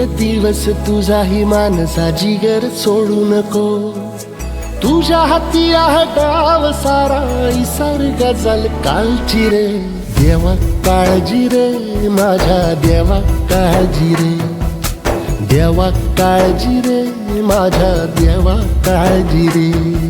येईल दिवस तुझाही मानसा जिगर सोडू नको. तुझ्या हाती आहे गाव सारा इसार गजल कालची रे. देवा काळजी रे माझ्या देवा काळजी रे. देवा काळजी रे माझ्या देवा काळजी रे.